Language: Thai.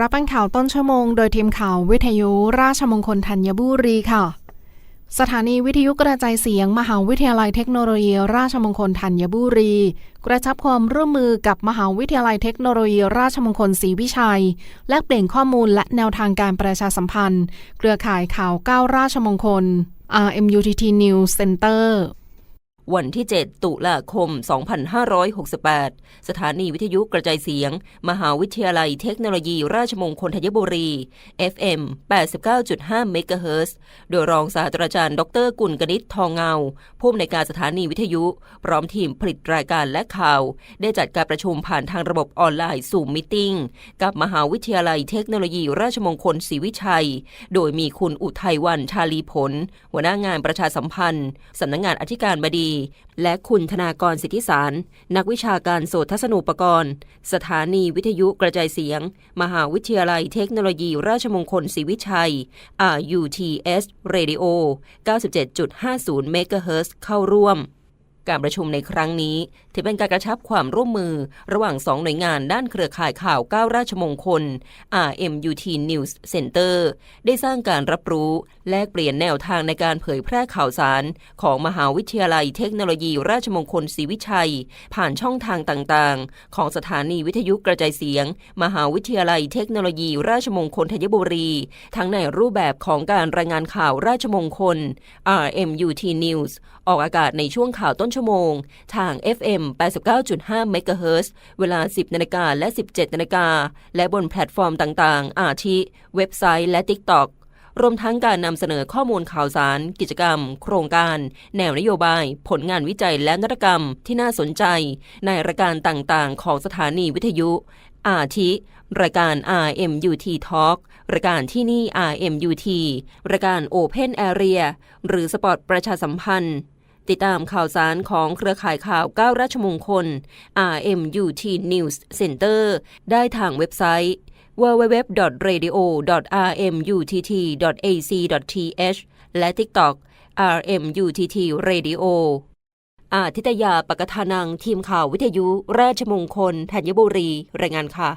รับฟังข่าวต้นชั่วโมง โดยทีมข่าววิทยุราชมงคลธัญบุรีค่ะ สถานีวิทยุกระจายเสียง มหาวิทยาลัยเทคโนโลยี ราชมงคลธัญบุรี กระชับความร่วมมือกับมหาวิทยาลัยเทคโนโลยี ราชมงคลศรีวิชัย แลกเปลี่ยนข้อมูลและแนวทางการประชาสัมพันธ์ เครือข่ายข่าว9ราชมงคล RMUTT News Center วันที่ 7 ตุลาคม 2568 สถานีวิทยุกระจายเสียง มหาวิทยาลัยเทคโนโลยีราชมงคลธัญบุรี FM 89.5 เมกะเฮิรตซ์โดยรองศาสตราจารย์ดรกุลกนิษฐ์ทองเงา ผู้อำนวยการสถานีวิทยุ พร้อมทีมผลิตรายการและข่าว ได้จัดการประชุมผ่านทางระบบออนไลน์สู่มิทติ้งกับมหาวิทยาลัยเทคโนโลยีราชมงคลศรีวิชัย โดยมีคุณอุทัยวันชาลีผล หัวหน้างานประชาสัมพันธ์สำนักงงานอธิการบดีและคุณธนากรสิทธิสาร นักวิชาการโสตทัศนูปกรณ์ สถานีวิทยุกระจายเสียง มหาวิทยาลัยเทคโนโลยีราชมงคลศรีวิชัย RUTS Radio 97.50เมกะเฮิรตเข้าร่วม การประชุมในครั้งนี้ถือเป็นการกระชับความร่วมมือ ระหว่างสองหน่วยงานด้านเครือข่ายข่าว9ราชมงคล RMUT News Center ได้สร้างการรับรู้ แลกเปลี่ยนแนวทางในการเผยแพร่ข่าวสาร ของมหาวิทยาลัยเทคโนโลยีราชมงคลศรีวิชัย ผ่านช่องทางต่างๆ ของสถานีวิทยุกระจายเสียง มหาวิทยาลัยเทคโนโลยีราชมงคลธัญบุรี ทั้งในรูปแบบของการรายงานข่าวราชมงคล RMUT News ออกอากาศในช่วงข่าวต้นชั่วโมง ทาง FM 89.5เมกะเฮิรตซ์เวลา 10นาฬิกาและ 17นาฬิกาและบนแพลตฟอร์มต่างๆ อาทิ เว็บไซต์และ TikTok รวมทั้งการนำเสนอข้อมูลข่าวสาร กิจกรรม โครงการ แนวนโยบาย ผลงานวิจัยและนวัตกรรมที่น่าสนใจ ในรายการต่างๆ ของสถานีวิทยุ อาทิ รายการ RMUT Talk รายการที่นี่ RMUT รายการ Open Area หรือสปอตประชาสัมพันธ์ ติดตามข่าวสารของเครือข่ายข่าว 9 ราชมงคล RMUT News Center ได้ทางเว็บไซต์ www.radio.rmutt.ac.th และ TikTok RMUTT Radio อาทิตยาปกทานังทีมข่าววิทยุ ราชมงคลธัญบุรี รายงานค่ะ